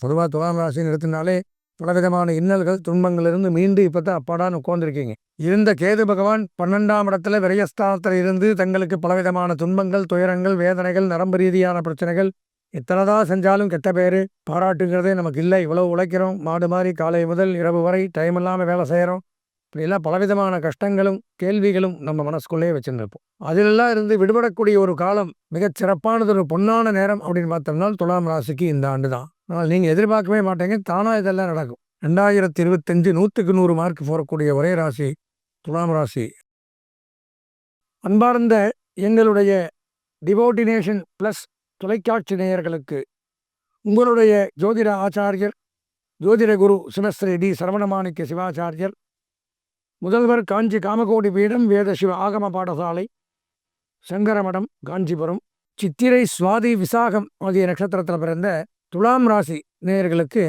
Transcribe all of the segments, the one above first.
பொதுவாக துலாம் ராசின்னு எடுத்தினாலே பலவிதமான இன்னல்கள் துன்பங்களிலிருந்து மீண்டு இப்போ தான் அப்பாடான்னு உட்காந்துருக்கீங்க இருந்த கேது பகவான் பன்னெண்டாம் இடத்துல விரயஸ்தானத்தில் இருந்து தங்களுக்கு பலவிதமான துன்பங்கள் துயரங்கள் வேதனைகள் நரம்பு ரீதியான பிரச்சனைகள் எத்தனைதான் செஞ்சாலும் கெட்ட பேர் பாராட்டுங்கிறதே நமக்கு இல்லை. இவ்வளோ உழைக்கிறோம் மாடு மாதிரி காலை முதல் இரவு வரை டைம் இல்லாமல் வேலை செய்கிறோம் இப்படிலாம் பலவிதமான கஷ்டங்களும் கேள்விகளும் நம்ம மனசுக்குள்ளேயே வச்சுருப்போம் அதிலெல்லாம் இருந்து விடுபடக்கூடிய ஒரு காலம் மிகச் சிறப்பானது ஒரு பொன்னான நேரம் அப்படின்னு பார்த்தோம்னால் துலாம் ராசிக்கு இந்த ஆண்டு தான் நீங்கள் எதிர்பார்க்கவே மாட்டேங்க. தானாக இதெல்லாம் நடக்கும். ரெண்டாயிரத்தி இருபத்தஞ்சு நூற்றுக்கு நூறு மார்க் போகக்கூடிய ஒரே ராசி துலாம் ராசி. அன்பார்ந்த எங்களுடைய டிவோட்டினேஷன் ப்ளஸ் தொலைக்காட்சி நேயர்களுக்கு உங்களுடைய ஜோதிட ஆச்சாரியர் ஜோதிட குரு சிவஸ்ரீ டி. சரவணமாணிக்க சிவாச்சாரியர் முதல்வர் காஞ்சி காமகோடி பீடம் வேத சிவ ஆகம பாடசாலை சங்கரமடம் காஞ்சிபுரம் சித்திரை சுவாதி விசாகம் ஆகிய நட்சத்திரத்தில் பிறந்த துலாம் ராசி நேயர்களுக்கு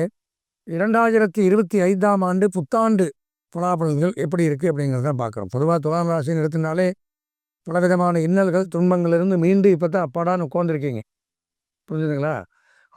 இரண்டாயிரத்தி இருபத்தி ஐந்தாம் ஆண்டு புத்தாண்டு பலாபலன்கள் எப்படி இருக்குது அப்படிங்கிறத பார்க்குறோம். பொதுவாக துலாம் ராசின்னு எடுத்தினாலே பலவிதமான இன்னல்கள் துன்பங்களிலிருந்து மீண்டு இப்போ தான் அப்பாடான்னு உட்காந்துருக்கீங்க புரிஞ்சுதுங்களா?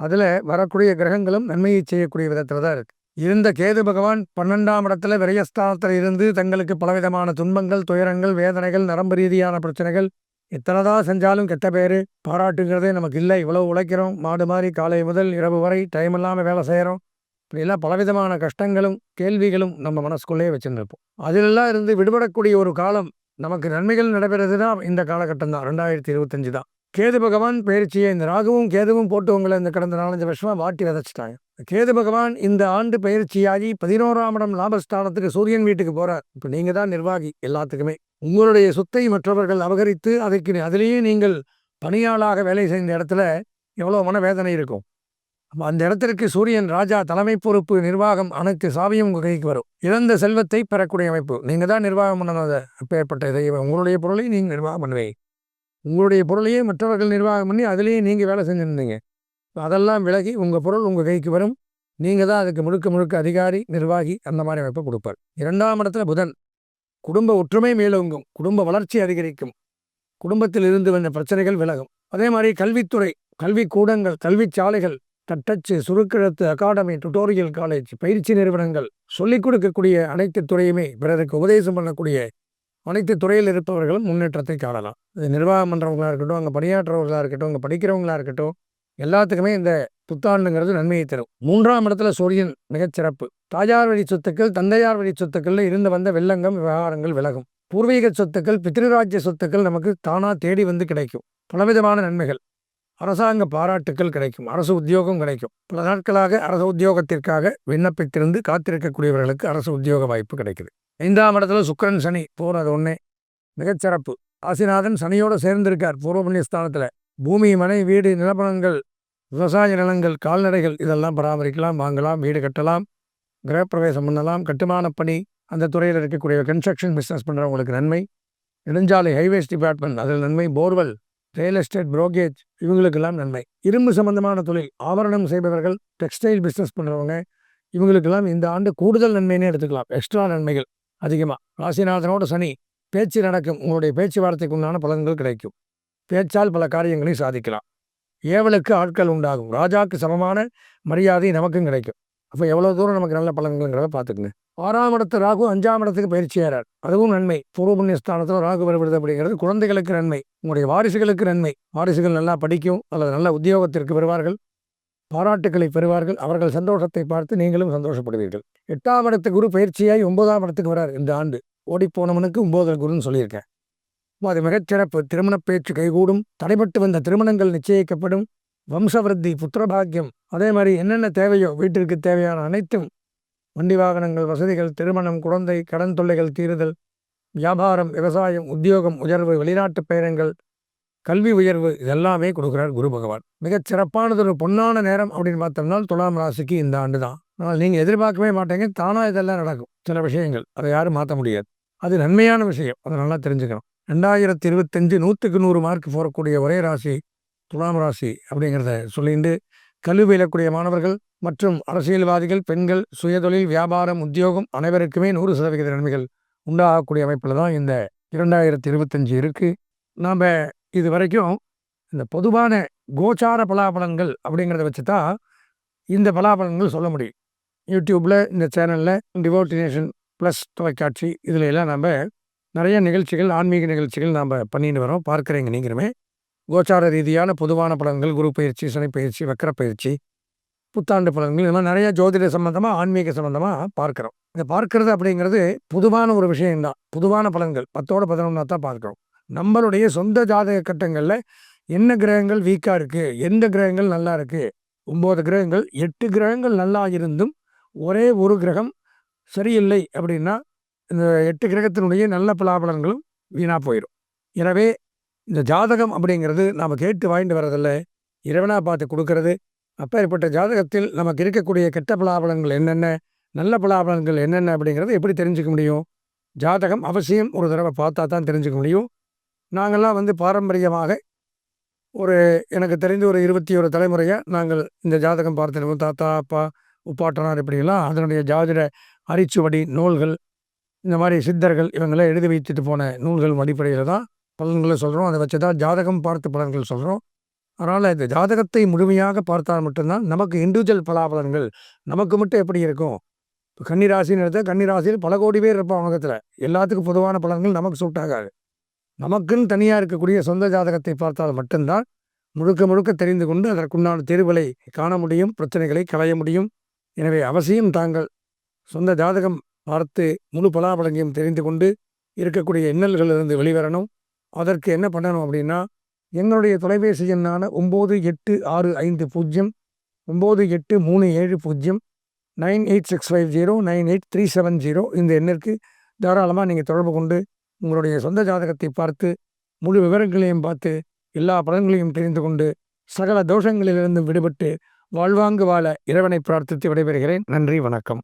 அதில் வரக்கூடிய கிரகங்களும் நன்மையை செய்யக்கூடிய விதத்தில் தான் இருக்குது இருந்த கேது பகவான் பன்னெண்டாம் இடத்துல விரயஸ்தானத்தில் இருந்து தங்களுக்கு பலவிதமான துன்பங்கள் துயரங்கள் வேதனைகள் நரம்பு ரீதியான பிரச்சனைகள் எத்தனை தான் செஞ்சாலும் கெட்ட பேர் பாராட்டுங்கிறதே நமக்கு இல்லை. இவ்வளோ உழைக்கிறோம் மாடு மாதிரி காலை முதல் இரவு வரை டைம் இல்லாமல் வேலை செய்கிறோம் இப்படிலாம் பலவிதமான கஷ்டங்களும் கேள்விகளும் நம்ம மனசுக்குள்ளேயே வச்சுருப்போம் அதிலெல்லாம் இருந்து விடுபடக்கூடிய ஒரு காலம் நமக்கு நன்மைகள் நடைபெறது தான் இந்த காலகட்டம் தான். ரெண்டாயிரத்தி இருபத்தஞ்சு தான். கேது பகவான் பயிற்சியை இந்த ராகுவும் கேதுவும் போட்டு உங்களை இந்த கடந்த நாலஞ்சு வருஷமாக வாட்டி விதைச்சிட்டாங்க. கேது பகவான் இந்த ஆண்டு பயிற்சியாகி பதினோராம் இடம் லாபஸ்தானத்துக்கு சூரியன் வீட்டுக்கு போகிறார் இப்போ நீங்கள் தான் நிர்வாகி எல்லாத்துக்குமே. உங்களுடைய சொத்தை மற்றவர்கள் அபகரித்து அதுக்கு அதிலேயே நீங்கள் பணியாளாக வேலை செய்த இடத்துல எவ்வளோ மனவேதனை இருக்கும். அந்த இடத்திற்கு சூரியன் ராஜா தலைமை பொறுப்பு நிர்வாகம் அனைத்து சாவியும் உங்கள் கைக்கு வரும். இழந்த செல்வத்தை பெறக்கூடிய அமைப்பு. நீங்கள் தான் நிர்வாகம் பண்ணதை அப்பேற்பட்ட இதை உங்களுடைய பொருளை நீங்கள் நிர்வாகம் பண்ணுவீங்க. உங்களுடைய பொருளையே மற்றவர்கள் நிர்வாகம் பண்ணி அதிலேயே நீங்கள் வேலை செஞ்சுருந்தீங்க. அதெல்லாம் விலகி உங்கள் பொருள் உங்கள் கைக்கு வரும். நீங்கள் தான் அதுக்கு முழுக்க முழுக்க அதிகாரி நிர்வாகி அந்த மாதிரி அமைப்பை கொடுப்பார். இரண்டாம் இடத்துல புதன். குடும்ப ஒற்றுமை மேலோங்கும். குடும்ப வளர்ச்சி அதிகரிக்கும். குடும்பத்தில் இருந்து வந்த பிரச்சனைகள் விலகும். அதே மாதிரி கல்வித்துறை கல்வி கூடங்கள் கல்வி சாலைகள் தட்டச்சு சுருக்கெழுத்து அகாடமி டுட்டோரியல் காலேஜ் பயிற்சி நிறுவனங்கள் சொல்லிக் கொடுக்கக்கூடிய அனைத்து துறையுமே பிறருக்கு உபதேசம் பண்ணக்கூடிய அனைத்து துறையில் இருப்பவர்களும் முன்னேற்றத்தை காணலாம். இது நிர்வாகம் பண்ணுறவங்களாக இருக்கட்டும் அங்கே பணியாற்றுறவர்களாக இருக்கட்டும் அங்கே படிக்கிறவங்களாக இருக்கட்டும் எல்லாத்துக்குமே இந்த புத்தாண்டுங்கிறது நன்மையை தரும். மூன்றாம் இடத்துல சூரியன் மிகச்சிறப்பு தாயார் வழி சொத்துக்கள் தந்தையார் வழி சொத்துக்கள்ல இருந்து வந்த வெள்ளங்கம் விவகாரங்கள் விலகும். பூர்வீக சொத்துக்கள் பித்ருராஜ்ய சொத்துக்கள் நமக்கு தானாக தேடி வந்து கிடைக்கும். பலவிதமான நன்மைகள். அரசாங்க பாராட்டுக்கள் கிடைக்கும். அரசு உத்தியோகம் கிடைக்கும். பல நாட்களாக அரசு உத்தியோகத்திற்காக விண்ணப்பித்திருந்து காத்திருக்கக்கூடியவர்களுக்கு அரசு உத்தியோக வாய்ப்பு கிடைக்குது. ஐந்தாம் இடத்துல சுக்கரன் சனி போகிறது ஒன்றே மிகச்சிறப்பு. ஆசிநாதன் சனியோடு சேர்ந்திருக்கார் பூர்வ புண்ணியஸ்தானத்தில். பூமி மனை வீடு நிலப்பணங்கள் விவசாய நிலங்கள் கால்நடைகள் இதெல்லாம் பராமரிக்கலாம் வாங்கலாம் வீடு கட்டலாம் கிரகப்பிரவேசம் பண்ணலாம் கட்டுமான பணி அந்த துறையில் இருக்கக்கூடிய கன்ஸ்ட்ரக்ஷன் பிஸ்னஸ் பண்ணுறவங்களுக்கு நன்மை. நெடுஞ்சாலை ஹைவேஸ் டிபார்ட்மெண்ட் அதில் நன்மை. போர்வெல் ரியல் எஸ்டேட் புரோக்கேஜ் இவங்களுக்கெல்லாம் நன்மை. இரும்பு சம்பந்தமான தொழில் ஆவரணம் செய்பவர்கள் டெக்ஸ்டைல் பிஸ்னஸ் பண்ணுறவங்க இவங்களுக்கெல்லாம் இந்த ஆண்டு கூடுதல் நன்மைன்னு எடுத்துக்கலாம். எக்ஸ்ட்ரா நன்மைகள். அதிகமாக ராசிநாதனோட சனி பேச்சு நடக்கும். உங்களுடைய பேச்சுவார்த்தைக்கு உண்டான பலன்கள் கிடைக்கும். பேச்சால் பல காரியங்களையும் சாதிக்கலாம். ஏவலுக்கு ஆட்கள் உண்டாகும். ராஜாவுக்கு சமமான மரியாதை நமக்கும் கிடைக்கும். அப்போ எவ்வளோ தூரம் நமக்கு நல்ல பலன்கள்ங்கிறத பார்த்துக்குங்க. ஆறாம் இடத்து ராகு அஞ்சாம் இடத்துக்கு பயிற்சி ஏறார். அதுவும் நன்மை. பூர்வ புண்ணியஸ்தானத்தில் ராகு வருவது அப்படிங்கிறது குழந்தைகளுக்கு நன்மை. உங்களுடைய வாரிசுகளுக்கு நன்மை. வாரிசுகள் நல்லா படிக்கும். அல்லது நல்ல உத்தியோகத்திற்கு வருவார்கள். பாராட்டுக்களை பெறுவார்கள். அவர்கள் சந்தோஷத்தை பார்த்து நீங்களும் சந்தோஷப்படுவீர்கள். எட்டாம் இடத்து குரு பயிற்சியாய் ஒன்பதாம் இடத்துக்கு வரார் இந்த ஆண்டு. ஓடிப்போனவனுக்கு ஒன்பதாம் குருன்னு சொல்லியிருக்கேன். அது மிகச்சிறப்பு திருமண பேச்சு கைகூடும். தடைபட்டு வந்த திருமணங்கள் நிச்சயிக்கப்படும். வம்சவருத்தி புத்திரபாக்கியம் அதே மாதிரி என்னென்ன தேவையோ வீட்டிற்கு தேவையான அனைத்தும் வண்டி வாகனங்கள் வசதிகள் திருமணம் குழந்தை கடன் தொல்லைகள் தீருதல் வியாபாரம் விவசாயம் உத்தியோகம் உயர்வு வெளிநாட்டு பயணங்கள் கல்வி உயர்வு இதெல்லாமே கொடுக்குறார் குரு பகவான். மிகச் சிறப்பானது ஒரு பொன்னான நேரம் அப்படின்னு பார்த்தோம்னா துலாம் ராசிக்கு இந்த ஆண்டு தான். ஆனால் நீங்கள் எதிர்பார்க்கவே மாட்டேங்க தானாக இதெல்லாம் நடக்கும். சில விஷயங்கள் அதை யாரும் மாற்ற முடியாது. அது நன்மையான விஷயம் அதை நல்லா தெரிஞ்சுக்கணும். ரெண்டாயிரத்தி இருபத்தஞ்சு நூற்றுக்கு நூறு மார்க் போகக்கூடிய ஒரே ராசி துலாம் ராசி அப்படிங்கிறத சொல்லிட்டு கல்வி பயிலக்கூடிய மாணவர்கள் மற்றும் அரசியல்வாதிகள் பெண்கள் சுயதொழில் வியாபாரம் உத்தியோகம் அனைவருக்குமே நூறு சதவிகித நன்மைகள் உண்டாகக்கூடிய அமைப்பில் தான் இந்த இரண்டாயிரத்தி இருபத்தஞ்சு இருக்குது நாம் இது வரைக்கும் இந்த பொதுவான கோச்சார பலாபலன்கள் அப்படிங்கிறத வச்சு தான் இந்த பலாபலன்கள் சொல்ல முடியும். யூடியூப்பில் இந்த சேனலில் டிவோட்டினேஷன் ப்ளஸ் தொலைக்காட்சி இதில் எல்லாம் நம்ம நிறைய நிகழ்ச்சிகள் ஆன்மீக நிகழ்ச்சிகள் நாம் பண்ணிட்டு வரோம். பார்க்குறீங்க நீங்களுமே. கோச்சார ரீதியான பொதுவான பலன்கள் குரு பயிற்சி சனி பயிற்சி வக்கர பயிற்சி புத்தாண்டு பலன்கள் இதெல்லாம் மாதிரி நிறைய ஜோதிட சம்மந்தமாக ஆன்மீக சம்மந்தமாக பார்க்குறோம். இந்த பார்க்கறது அப்படிங்கிறது பொதுவான ஒரு விஷயம்தான். பொதுவான பலன்கள். பத்தோட பதினொன்றா தான் பார்க்குறோம். நம்மளுடைய சொந்த ஜாதக கட்டங்களில் என்ன கிரகங்கள் வீக்காக இருக்குது எந்த கிரகங்கள் நல்லா இருக்குது ஒம்பது கிரகங்கள் எட்டு கிரகங்கள் நல்லா இருந்தும் ஒரே ஒரு கிரகம் சரியில்லை அப்படின்னா இந்த எட்டு கிரகத்தினுடைய நல்ல பலாபலன்களும் வீணாக போயிடும் எனவே இந்த ஜாதகம் அப்படிங்கிறது நாம் கேட்டு வாங்கிட்டு வர்றதில்ல. இறைவனாக பார்த்து கொடுக்கறது. அப்பேற்பட்ட ஜாதகத்தில் நமக்கு இருக்கக்கூடிய கெட்ட பலாபலன்கள் என்னென்ன நல்ல பலாபலன்கள் என்னென்ன அப்படிங்கிறத எப்படி தெரிஞ்சுக்க முடியும்? ஜாதகம் அவசியம் ஒரு தடவை பார்த்தா தான் தெரிஞ்சுக்க முடியும். நாங்கள்லாம் வந்து பாரம்பரியமாக ஒரு எனக்கு தெரிந்து ஒரு இருபத்தி ஒரு தலைமுறையாக நாங்கள் இந்த ஜாதகம் பார்த்துருக்கோம் தாத்தா அப்பா உப்பாட்டனார் இப்படிலாம் அதனுடைய ஜாதிட அரிச்சுவடி நூல்கள் இந்த மாதிரி சித்தர்கள் இவங்களாம் எழுதி வைத்துட்டு போன நூல்கள் அடிப்படையில் தான் பலன்களை சொல்கிறோம் அதை வச்சு தான் ஜாதகம் பார்த்து பலன்கள் சொல்கிறோம் அதனால் இந்த ஜாதகத்தை முழுமையாக பார்த்தால் மட்டும்தான் நமக்கு இண்டிவிஜுவல் பலாபலன்கள் நமக்கு மட்டும் எப்படி இருக்கும்? இப்போ கன்னிராசின்னு எடுத்தால் கன்னிராசியில் பல கோடி பேர் இருப்பான் உலகத்தில். எல்லாத்துக்கும் பொதுவான பலன்கள் நமக்கு சூட் ஆகாது. நமக்குன்னு தனியாக இருக்கக்கூடிய சொந்த ஜாதகத்தை பார்த்தால் மட்டும்தான் முழுக்க முழுக்க தெரிந்து கொண்டு அதற்குண்டான தீர்வுகளை காண முடியும் பிரச்சனைகளை களைய முடியும். எனவே அவசியம் தாங்கள் சொந்த ஜாதகம் பார்த்து முழு பலாபலங்கையும் தெரிந்து கொண்டு இருக்கக்கூடிய இன்னல்களிலிருந்து வெளிவரணும். அதற்கு என்ன பண்ணணும் அப்படின்னா எங்களுடைய தொலைபேசி எண்ணான ஒம்பது எட்டு ஆறு ஐந்து பூஜ்ஜியம் ஒம்பது எட்டு மூணு ஏழு பூஜ்ஜியம் nine eight six five zero nine eight three seven zero இந்த எண்ணிற்கு தாராளமாக நீங்கள் தொடர்பு கொண்டு உங்களுடைய சொந்த ஜாதகத்தை பார்த்து முழு விவரங்களையும் பார்த்து எல்லா பலன்களையும் தெரிந்து கொண்டு சகல தோஷங்களிலிருந்தும் விடுபட்டு வாழ்வாங்கு வாழ இறைவனை பிரார்த்தித்து விடைபெறுகிறேன். நன்றி வணக்கம்.